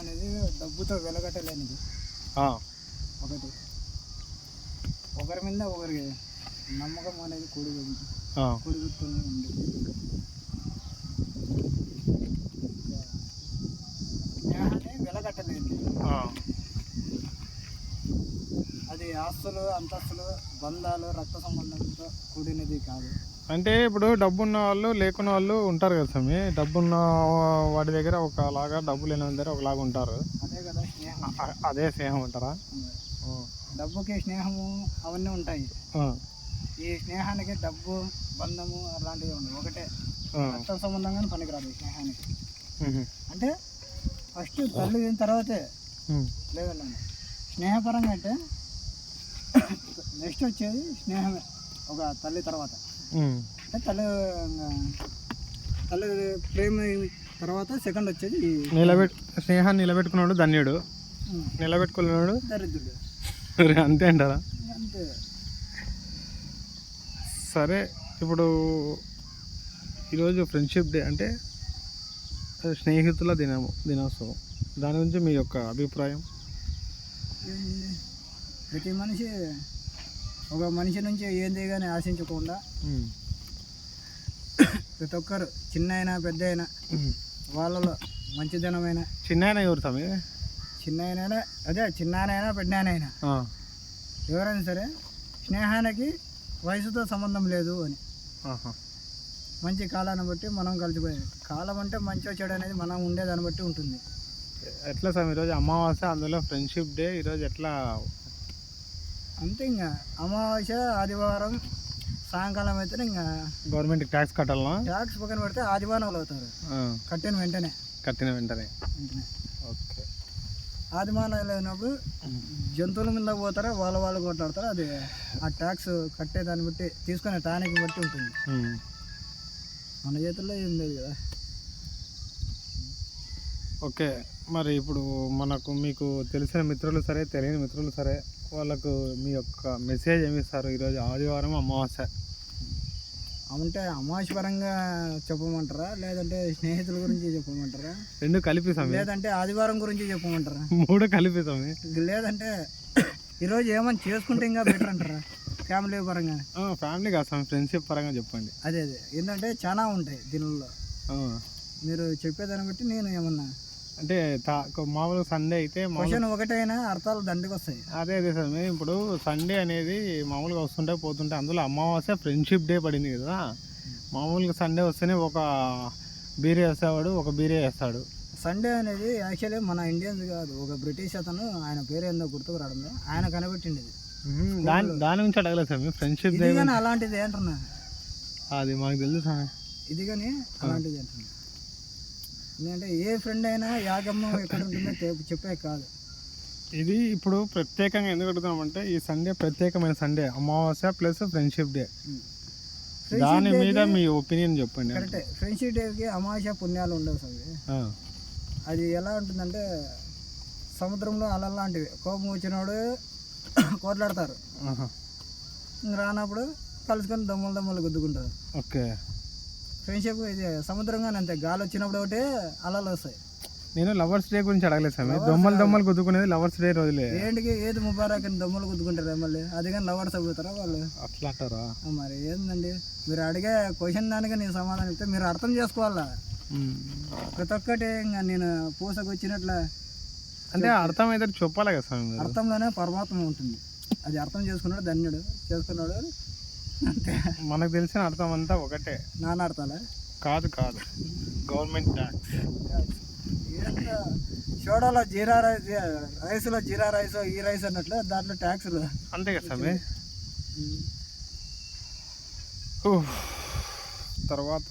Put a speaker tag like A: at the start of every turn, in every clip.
A: అనేది డబ్బుతో వెలగట్టలేనిది. ఒకటి. ఒకరి మీద ఒకరికి నమ్మకం అనేది కూడి
B: ఆ,
A: కూడిగుర్తూనే ఉంది. అది ఆస్తులు అంతస్తులు బంధాలు రక్త సంబంధంతో కూడినది కాదు.
B: అంటే ఇప్పుడు డబ్బున్న వాళ్ళు లేకున్న వాళ్ళు ఉంటారు కదా స్వామి. డబ్బున్న వాడి దగ్గర ఒకలాగా డబ్బు లేని దగ్గర ఒకలాగా ఉంటారు.
A: అదే కదా స్నేహం.
B: అదే స్నేహం అంటారా? ఆ,
A: డబ్బుకి స్నేహము అవన్నీ ఉంటాయి. ఈ స్నేహానికి డబ్బు బంధము అలాంటివి ఉండవు. ఒకటే. రక్త సంబంధంగానే పనికిరాదు స్నేహానికి. అంటే ఫస్ట్ తల్లి అయిన తర్వాతే లేదండి స్నేహపరంగా అంటే నెక్స్ట్ వచ్చేది స్నేహమే. ఒక తల్లి తర్వాత. ఇంకా తల్లి ప్రేమ తర్వాత సెకండ్ వచ్చేది
B: నిలబెట్ స్నేహాన్ని నిలబెట్టుకున్నాడు ధన్యుడు. నిలబెట్టుకున్నాడు.
A: దరిద్రుడు.
B: అంతే అంటారా?
A: అంతే.
B: సరే ఇప్పుడు ఈరోజు ఫ్రెండ్షిప్ డే అంటే స్నేహితుల దినము దినోత్సవం. దాని గురించి మీ యొక్క అభిప్రాయం?
A: ప్రతి మనిషి ఒక మనిషి నుంచి ఏంది కానీ ఆశించకుండా ప్రతి ఒక్కరు చిన్న అయినా పెద్ద అయినా. వాళ్ళలో మంచిదనమైన
B: చిన్న ఆయన ఎవరు స్వామి?
A: చిన్న అయినా అదే చిన్నానైనా పెద్దనైనా ఎవరైనా సరే స్నేహానికి వయసుతో సంబంధం లేదు అని. మంచి కాలాన్ని బట్టి మనం కలిసిపోయేది కాలం అంటే మంచి చెడు అనేది మనం ఉండేదాన్ని బట్టి ఉంటుంది.
B: ఎట్లా స్వామి? ఈరోజు అమావాస్య అందులో ఫ్రెండ్షిప్ డే ఈరోజు ఎట్లా
A: అంతే ఇంకా అమావాస్య ఆదివారం సాయంకాలం అయితే ఇంకా
B: గవర్నమెంట్ ట్యాక్స్ కట్టాలనా?
A: ట్యాక్స్ పక్కన పెడితే ఆదివారాలు అవుతారు. కట్టిన వెంటనే.
B: కట్టిన వెంటనే.
A: వెంటనే.
B: ఓకే.
A: ఆదిమానాలు అయినప్పుడు జంతువుల మీద పోతారా వాళ్ళ వాళ్ళు కొట్లాడతారు? అది ఆ ట్యాక్స్ కట్టే దాన్ని బట్టి తీసుకునే టానిక్ బట్టి ఉంటుంది. మన చేతుల్లో ఏం లేదు కదా.
B: ఓకే. మరి ఇప్పుడు మనకు మీకు తెలిసిన మిత్రులు సరే తెలియని మిత్రులు సరే వాళ్ళకు మీ యొక్క మెసేజ్ ఏమి ఇస్తారు? ఈరోజు ఆదివారం అమావాస్య.
A: అంటే అమావాస్య పరంగా చెప్పమంటారా? లేదంటే స్నేహితుల గురించి చెప్పమంటారా?
B: రెండు కలిపి స్వామి.
A: లేదంటే ఆదివారం గురించి చెప్పమంటారా?
B: మూడు కలిపి స్వామి.
A: లేదంటే ఈరోజు ఏమని చేసుకుంటే ఇంకా బెటర్ అంటారా? ఫ్యామిలీ పరంగా?
B: ఫ్యామిలీ కాదు స్వామి ఫ్రెండ్షిప్ పరంగా చెప్పండి.
A: అదే అదే. ఏంటంటే చాలా ఉంటాయి దీనిలో మీరు చెప్పేదాన్ని బట్టి నేను ఏమన్నా
B: అంటే మామూలుగా సండే అయితే
A: క్వశ్చన్ ఒకటైనా అర్థాలు దండికి వస్తాయి
B: అదే అదే స్వామి ఇప్పుడు సండే అనేది మామూలుగా వస్తుంటే పోతుంటే అందులో అమావాస్య ఫ్రెండ్షిప్ డే పడింది కదా. మామూలుగా సండే వస్తేనే ఒక బీరే వేసేవాడు ఒక బీరే వేస్తాడు.
A: సండే అనేది యాక్చువల్లీ మన ఇండియన్స్ కాదు. ఒక బ్రిటిష్ అతను ఆయన పేరు ఏందో గుర్తుకు రావడం. ఆయన కనిపెట్టిండేది.
B: మ్మ్. దాని దాని గురించి అడగలేదు స్వామి ఫ్రెండ్షిప్ డే
A: ఇది కానీ అలాంటిది అంటున్నా.
B: అది మాకు తెలుసు
A: ఇది కానీ అలాంటిది అంటున్నా. ఎందుకంటే ఏ ఫ్రెండ్ అయినా యాగమ్మ ఎక్కడ ఉంటుందో చెప్పే కాదు.
B: ఇది ఇప్పుడు ప్రత్యేకంగా ఎందుకు అడుగుతామంటే ఈ సండే ప్రత్యేకమైన సండే అమావాస్య ప్లస్ ఫ్రెండ్షిప్ డే దాని మీద మీ ఒపీనియన్ చెప్పండి.
A: కరెక్టే ఫ్రెండ్షిప్ డేకి అమావాస్య పుణ్యాలు ఉండవు సార్ అది ఎలా ఉంటుందంటే సముద్రంలో అలలు లాంటివి. కోపం వచ్చినప్పుడు కోట్లాడతారు. రానప్పుడు కలుసుకొని దమ్ములు దమ్ములు గుద్దుకుంటారు.
B: ఓకే.
A: ఫ్రెండ్షిప్ ఇది సముద్రంగానే అంతే గాలి వచ్చినప్పుడు ఒకటి అలలు వస్తాయి
B: నేను లవర్స్ డే గురించి అడగలేదు స్వామి. దొమ్మలు దొమ్మలు గుద్దుకునేది లవర్స్ డే రోజులే.
A: ఏంటికి? ఏది ముబారక్ అని దమ్ములు గుద్దుకుంటారు మళ్ళీ? అది కానీ లవర్స్ అవుతారా వాళ్ళు?
B: అట్లా అంటారా?
A: మరి ఏందండి? మీరు అడిగే క్వశ్చన్ దానికి నేను సమాధానం ఇస్తే మీరు అర్థం చేసుకోవాలా. ప్రతి ఒక్కటి ఇంకా నేను పూసకు వచ్చినట్ల
B: అంటే అర్థమైతే చెప్పాలి కదా స్వామి.
A: అర్థంలోనే పరమాత్మ ఉంటుంది. అది అర్థం చేసుకున్నాడు ధన్యుడు. చేసుకున్నాడు అంతే.
B: మనకు తెలిసిన అర్థం అంతా ఒకటే.
A: నాన్న అర్థాలా?
B: కాదు కాదు. గవర్నమెంట్ ట్యాక్స్
A: సోడాలో జీరా రైస్ రైస్లో జీరా రైస్ ఈ రైస్ అన్నట్లు దాంట్లో ట్యాక్స్లు.
B: అంతే కదా స్వామి. తర్వాత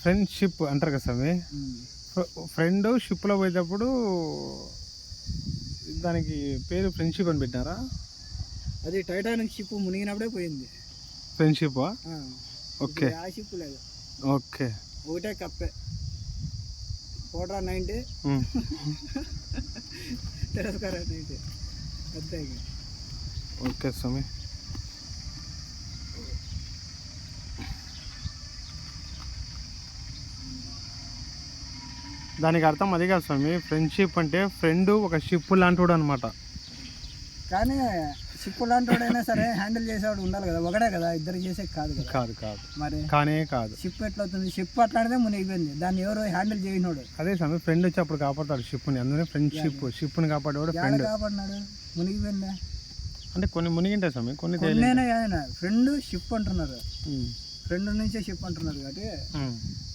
B: ఫ్రెండ్షిప్ అంటారు కదా స్వామి? ఫ్రెండ్ షిప్లో పోయేటప్పుడు దానికి పేరు ఫ్రెండ్షిప్ అని పెట్టినారా?
A: అది టైటానిక్ షిప్ మునిగినప్పుడే పోయింది.
B: ఫ్రెండ్షిప్. ఓకే.
A: ఆ షిప్ లేదు.
B: ఓకే.
A: ఒకటే కప్పే. కోట్రా నైంటీ. తిరస్కార నైంటీ అంతే.
B: ఓకే స్వామి. దానికి అర్థం అది కాదు స్వామి. ఫ్రెండ్షిప్ అంటే ఫ్రెండ్ ఒక షిప్ లాంటివాడు అనమాట
A: కానీ షిప్ లాంటి సరే హ్యాండిల్ చేసేవాడు ఉండాలి కదా ఒకడే కదా ఇద్దరు చేసే కాదు కదా.
B: కాదు కాదు.
A: మరి
B: కానే కాదు.
A: షిప్ ఎట్లా అవుతుంది షిప్ అట్లాంటిదే మునిగిపోయింది. దాన్ని ఎవరు హ్యాండిల్ చేయనోడు
B: అదే స్వామి ఫ్రెండ్ వచ్చి అప్పుడు కాపాడతాడు షిప్ని అందుకనే ఫ్రెండ్షిప్ షిప్ని కాపాడేవాడు ఫ్రెండ్.
A: కాపాడినాడు? మునిగిపోయిందా?
B: అంటే కొన్ని మునిగింటాయి స్వామి కొన్ని
A: ఆయన ఫ్రెండ్ షిప్ అంటున్నారు. ఫ్రెండ్ నుంచే షిప్ అంటున్నారు కాబట్టి.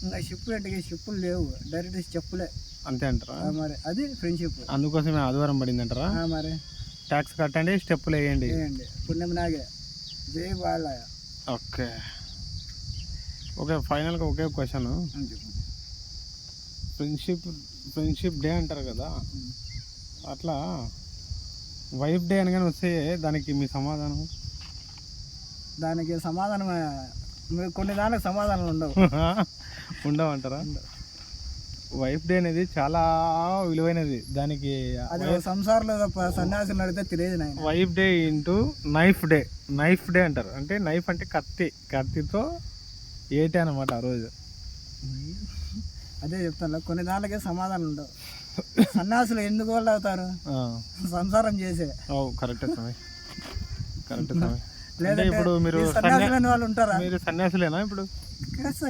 A: ఇంకా షిప్ ఏంటి షిప్పులు లేవు. డైరెక్ట్ చెప్పులే
B: అంతే అంటారా?
A: మరి అది ఫ్రెండ్షిప్
B: అందుకోసమే ఆదివారం పడింది అంటారా
A: మరి.
B: ట్యాక్స్ కట్టండి స్టెప్పులు వేయండి.
A: పుణ్యం నాగే. జై
B: ఓకే. ఓకే ఫైనల్గా ఒకే క్వశ్చన్ ఫ్రెండ్షిప్ ఫ్రెండ్షిప్ డే అంటారు కదా. అట్లా వైఫ్ డే అనగానే వస్తే దానికి మీ సమాధానం?
A: దానికి సమాధానం మీరు కొన్ని దానికి సమాధానాలు ఉండవు.
B: ఉండవంటారా? వైఫ్ డే అనేది చాలా విలువైనది. దానికి
A: అది సంసారంలో తప్ప సన్యాసులు అడిగితే తెలియదు నాయన.
B: Wife day into knife day. Knife day అంటారు. అంటే నైఫ్ అంటే కత్తి. కత్తితో ఏటే అనమాట ఆ రోజు.
A: అదే చెప్తాను. కొన్ని దానికే సమాధానం ఉండవు. సన్యాసులు ఎందుకు వాళ్ళు అవుతారు? సంసారం చేసే.
B: కరెక్టే స్వామి. కరెక్ట్ స్వామి. అంటే
A: లేదంటే
B: ఇప్పుడు మీరు
A: వాళ్ళు ఉంటారా?
B: మీరు సన్యాసులేనా ఇప్పుడు?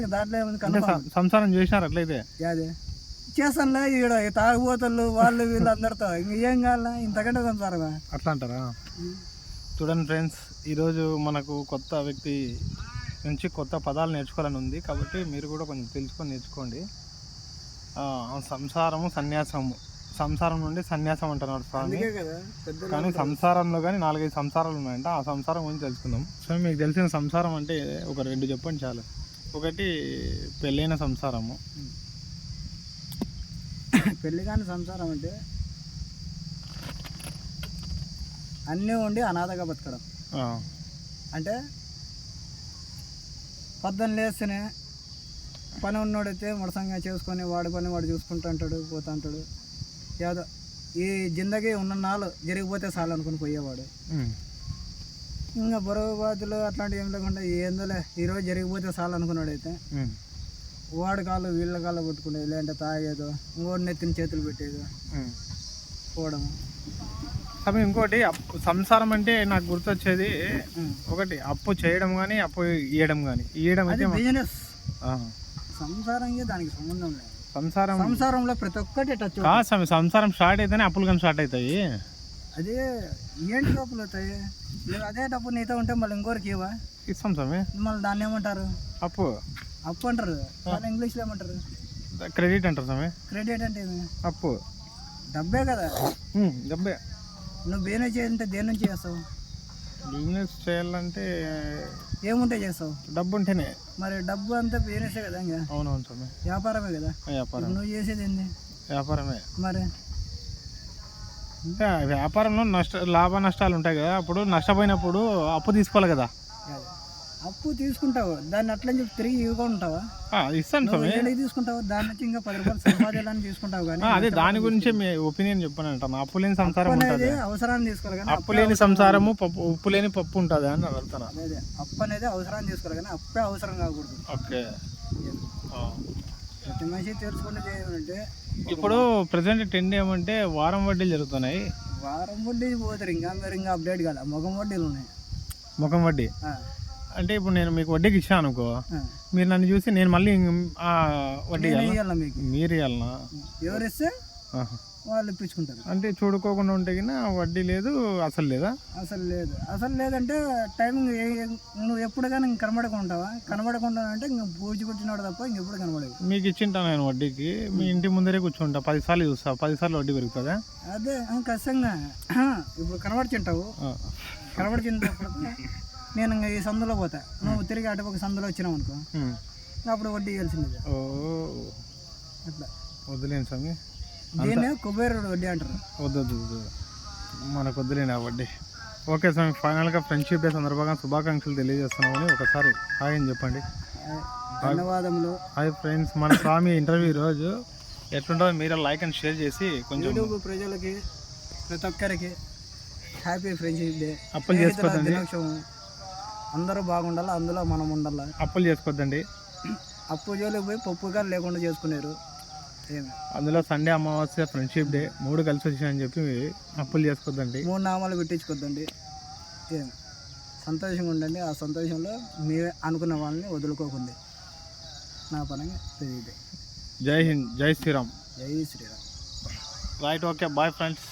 A: దాంట్లో
B: సంసారం చేసినారు అట్లయితే?
A: యాదే. చేస్తానులే ఈడ. ఈ తాగుబోతులు వాళ్ళు వీళ్ళు అందరితో ఏం కావాలా ఇంతకంటే సంసారమా.
B: అట్లా అంటారా? చూడండి ఫ్రెండ్స్ ఈరోజు మనకు కొత్త వ్యక్తి నుంచి కొత్త పదాలు నేర్చుకోవాలని ఉంది. కాబట్టి మీరు కూడా కొంచెం తెలుసుకొని నేర్చుకోండి. ఆ, సంసారము సన్యాసము. సంసారం నుండి సన్యాసం అంటున్నాడు స్వామి. కానీ సంసారంలో కానీ నాలుగైదు సంసారాలు ఉన్నాయంట. ఆ సంసారం గురించి తెలుసుకుందాం. సో మీకు తెలిసిన సంసారం అంటే ఒక రెండు చెప్పండి చాలు. ఒకటి పెళ్ళైన సంసారము.
A: పెళ్ళి కాని సంసారం అంటే అన్నీ ఉండి అనాథగా బతకడం. అంటే పొద్దున్న లేస్తేనే పని ఉన్నోడైతే ముడసంగా చేసుకొని వాడి పని వాడు చూసుకుంటూ ఉంటాడు పోతా ఉంటాడు. ఏదో ఈ జిందగీ ఉన్న నాలు జరిగిపోతే చాలు అనుకుని పోయేవాడు. ఇంకా బరువు బాధలు అట్లాంటివి ఏం లేకుండా ఏందోలే ఈరోజు జరిగిపోతే చాలు అనుకున్నాడైతే వాడి కాళ్ళు వీళ్ళ కాళ్ళు పట్టుకునేది లేదంటే తాగేదో ఇంకోటి నెత్తిన చేతులు పెట్టేది. పోవడం.
B: స్వామి ఇంకోటి అప్పు సంసారం అంటే నాకు గుర్తొచ్చేది ఒకటి అప్పు చేయడం కానీ అప్పు ఇవ్వడం కానీ ఇవ్వడం అయితే
A: బిజినెస్ సంసారంగా దానికి సంబంధం లేదు.
B: సంసారం
A: సంసారంలో ప్రతి ఒక్కటి టచ్
B: కాదు స్వామి సంసారం స్టార్ట్ అయితేనే అప్పులు కానీ స్టార్ట్ అవుతాయి.
A: అదే ఏంటి డబ్బులు అవుతాయి. అదే డబ్బు నీతో ఉంటే మళ్ళీ ఇంకోరికి ఇవ్వా?
B: ఇస్తాం స్వామి.
A: మళ్ళీ దాన్ని ఏమంటారు?
B: అప్పు.
A: అప్పు అంటారు. వాళ్ళు ఇంగ్లీష్లో ఏమంటారు?
B: క్రెడిట్ అంటారు స్వామి.
A: క్రెడిట్ అంటే
B: అప్పు.
A: డబ్బే కదా.
B: డబ్బే.
A: నువ్వు బిజినెస్ చేయాలంటే దేని నుంచి చేస్తావు?
B: బిజినెస్ చేయాలంటే
A: ఏముంటే చేస్తావు?
B: డబ్బు ఉంటేనే
A: మరి డబ్బు అంతా బిజినెసే కదా ఇంకా?
B: అవునవును స్వామి.
A: వ్యాపారమే కదా?
B: వ్యాపారం
A: నువ్వు చేసేది ఏంది?
B: వ్యాపారమే.
A: మరి?
B: వ్యాపారంలో నష్ట లాభ నష్టాలు ఉంటాయి కదా. అప్పుడు నష్టపోయినప్పుడు అప్పు తీసుకోవాలి కదా.
A: అప్పు తీసుకుంటావు. దాన్ని అట్లని చెప్పి తిరిగి
B: ఆ, ఇస్తాను
A: నువ్వు
B: స్వామి.
A: ఏళ్ళకి తీసుకుంటావు దాని నుంచి ఇంకా పది రూపాయలు సంపాదించాలని తీసుకుంటావు కానీ
B: అదే దాని గురించే మీ ఒపీనియన్ చెప్పాను అంటాను అప్పు లేని సంసారం ఉంటుంది.
A: అనేది అవసరాన్ని తీసుకోవాలి కానీ
B: అప్పు లేని సంసారము పప్పు ఉప్పు లేని పప్పు ఉంటుంది అని అడుగుతాను
A: అదే అప్పు అనేది అవసరాన్ని తీసుకోవాలి కానీ అప్పే అవసరం కాకూడదు.
B: ఓకే.
A: ప్రతి మనిషి తెలుసుకునేది ఏమంటే
B: ఇప్పుడు ప్రజెంట్ ట్రెండ్ ఏమంటే వారం వడ్డీలు జరుగుతున్నాయి.
A: వారం వడ్డీ పోతారు. ఇంకా మీరు ఇంకా అప్డేట్ కాలే. మొగం వడ్డీలు ఉన్నాయి.
B: ముఖం వడ్డీ? అంటే ఇప్పుడు నేను మీకు వడ్డీకి ఇచ్చాను అనుకో. మీరు నన్ను చూసి నేను మళ్ళీ ఆ వడ్డీ ఇవ్వాలా?
A: మీకు?
B: మీరు ఇవ్వాలనా
A: ఎవరు ఇస్తే. వాళ్ళు ఇప్పించుకుంటారు.
B: అంటే చూడుకోకుండా ఉంటే గిన వడ్డీ లేదు అసలు లేదా?
A: అసలు లేదు. అసలు లేదంటే టైమింగ్ నువ్వు ఎప్పుడు కానీ ఇంక కనబడకుండా ఉంటావా? కనబడకుండా అంటే ఇంక పూజ కొట్టినాడు తప్ప ఇంకెప్పుడు కనబడదు
B: మీకు ఇచ్చింటా నేను వడ్డీకి? మీ ఇంటి ముందరే కూర్చుంటా పదిసార్లు చూస్తా పదిసార్లు వడ్డీ పెరుగుతుందా?
A: అదే ఖచ్చితంగా. ఇప్పుడు కనబడుచుంటావు
B: ఆ.
A: నేను ఇంకా ఈ సందులో పోతా. నువ్వు తిరిగి అటుపక్క సందులో వచ్చినావు అనుకో. అప్పుడు వడ్డీ ఇవ్వాల్సిందే అట్లా.
B: వద్దులేండి స్వామి.
A: దీన్నే? కుబేరుడు వడ్డీ అంటారు.
B: వద్దు వద్దు మనకు వద్దులేండి ఆ వడ్డీ. ఓకే స్వామి ఫైనల్గా ఫ్రెండ్షిప్ డే సందర్భంగా శుభాకాంక్షలు తెలియజేస్తున్నామని ఒకసారి హాయ్ అని చెప్పండి.
A: ధన్యవాదములు.
B: హాయ్ ఫ్రెండ్స్ మన స్వామి ఇంటర్వ్యూ ఈరోజు ఎట్లుంటుందో మీరు లైక్ అండ్ షేర్ చేసి కొంచెం
A: ప్రజలకి ప్రతి ఒక్కరికి హ్యాపీ ఫ్రెండ్షిప్ డే.
B: అప్పులు చేసుకోవద్దండి.
A: అందరూ బాగుండాలి? అందులో మనం ఉండాలి?
B: అప్పులు చేసుకోవద్దండి.
A: అప్పు జోలికి పోయి పప్పు కానీ లేకుండా చేసుకున్నారు ఏమి?
B: అందులో సండే అమావాస్య ఫ్రెండ్షిప్ డే మూడు కలిసి వచ్చాయని చెప్పి అప్పులు చేసుకోవద్దండి.
A: మూడు నామాలు పెట్టించుకోద్దండి. ఏమి? సంతోషంగా ఉండండి. ఆ సంతోషంలో మీరే అనుకున్న వాళ్ళని వదులుకోకండి. నా పరంగా ఇది
B: జై హింద్. జై శ్రీరామ్.
A: జై Shriram.
B: Right okay bye friends